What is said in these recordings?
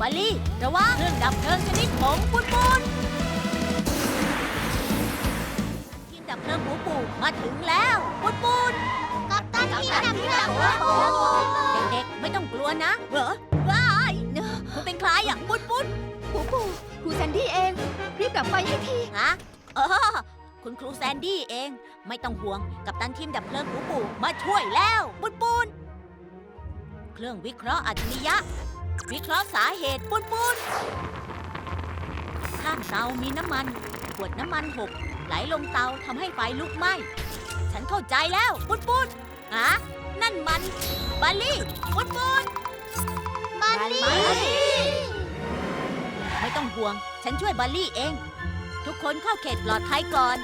บาลี่ระวังเครื่องดับเพลิงชนิดผงปุนปุนทีมดับเพลิงปูปูมาถึงแล้วปุนปุนกับตันที่ดับเพลิงเด็กๆไม่ต้องกลัวนะ เหรอว้ายคุณเป็นใครอะปุนปุนปูปูครูแซนดี้เอง รีบดับไฟให้ทีฮะเออคุณครูแซนดี้เอง ไม่ต้องห่วงกับตันทีมดับเพลิงปูปูมาช่วยแล้วปุนปุนเครื่องวิเคราะห์อัจฉริยะ วิเคราะห์สาเหตุปุนปุนข้างเตามีน้ำมัน ขวดน้ำมันหกไหลลงเตาทำให้ไฟลุกไหม้ ฉันเข้าใจแล้วปุนปุนฮะนั่นมันบาลี่ปุนปุนมาลี่ไม่ต้องห่วง ฉันช่วยบาลี่เอง ทุกคนเข้าเขตปลอดภัยก่อน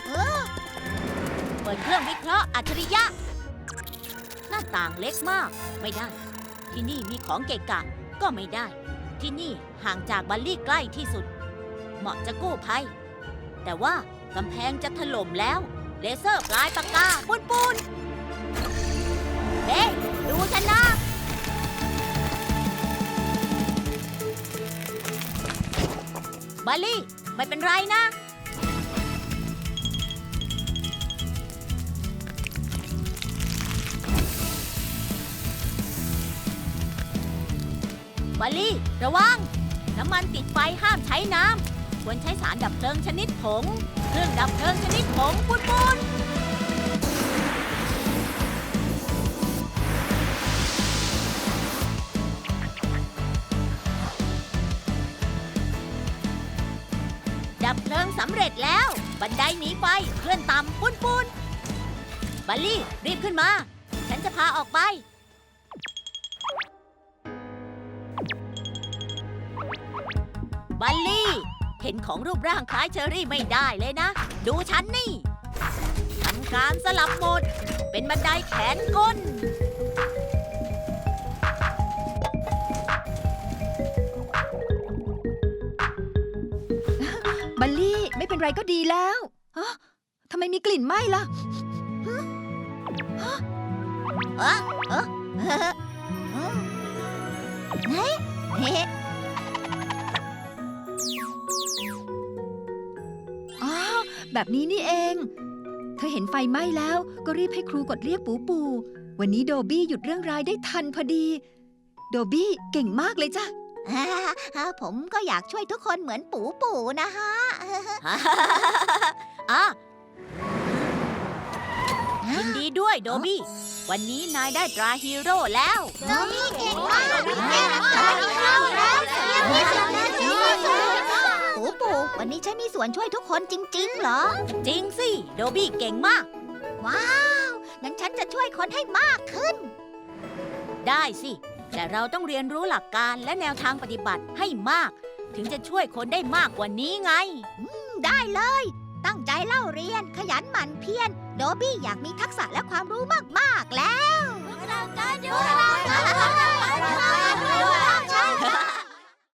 เปิดเครื่องวิเคราะห์อัจฉริยะ หน้าต่างเล็กมาก ไม่ได้ ที่นี่มีของเกะกะ ก็ไม่ได้ ที่นี่ห่างจากบัลลี่ใกล้ที่สุด เหมาะจะกู้ภัย แต่ว่ากำแพงจะถล่มแล้ว เลเซอร์ปลายปากกาปุนปุนเฮ้ดูฉันนะบัลลี่ ไม่เป็นไรนะ บัลลี่ ระวัง น้ำมันติดไฟห้ามใช้น้ำ ควรใช้สารดับเพลิงชนิดผง เครื่องดับเพลิงชนิดผงปุนปุนดับเพลิงสำเร็จแล้ว บันไดหนีไฟเคลื่อนต่ำปุนปุนบัลลี่ รีบขึ้นมา ฉันจะพาออกไป บัลลี่ เห็นของรูปร่างคล้ายเชอรี่ไม่ได้เลยนะ ดูฉันนี่ทำการสลับหมด เป็นบันไดแขนกลบัลลี่ไม่เป็นไรก็ดีแล้วฮะทำไมมีกลิ่นไหม้ล่ะเออเออเฮ้ย แบบนี้นี่เอง เธอเห็นไฟไหม้แล้วก็รีบให้ครูกดเรียกปูปู วันนี้โดบี้หยุดเรื่องร้ายได้ทันพอดี โดบี้เก่งมากเลยจ้ะ ผมก็อยากช่วยทุกคนเหมือนปูปูนะฮะ อะยินดีด้วยโดบี้ วันนี้นายได้ตราฮีโร่แล้ว โดบี้เก่งมาก ปูปู วันนี้ฉันมีส่วนช่วยทุกคนจริง ๆ เหรอ จริงสิ โดบี้เก่งมาก ว้าว งั้นฉันจะช่วยคนให้มากขึ้น ได้สิ แต่เราต้องเรียนรู้หลักการและแนวทางปฏิบัติให้มาก ถึงจะช่วยคนได้มากกว่านี้ไง ได้เลย ตั้งใจเล่าเรียนขยันหมั่นเพียรโดบี้อยากมีทักษะและความรู้มาก